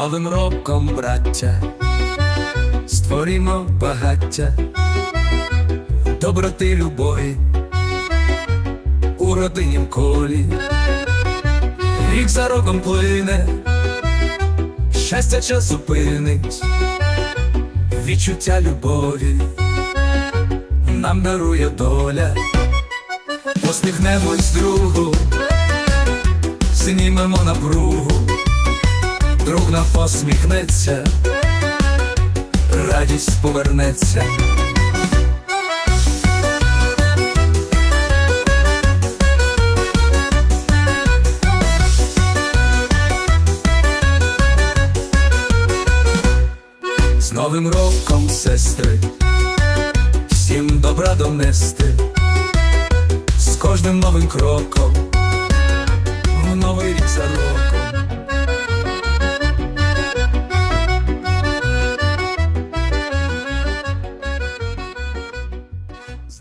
Новим роком, браття, створімо багаття, доброти любові у родинім колі, рік за роком плине, щастя час зупинить, відчуття любові нам дарує доля, посміхнемось другу, знімемо напругу друг нам посміхнеться, радість повернеться. З Новим роком, сестри, всім добра донести, з кожним новим кроком, в новий рік за роком.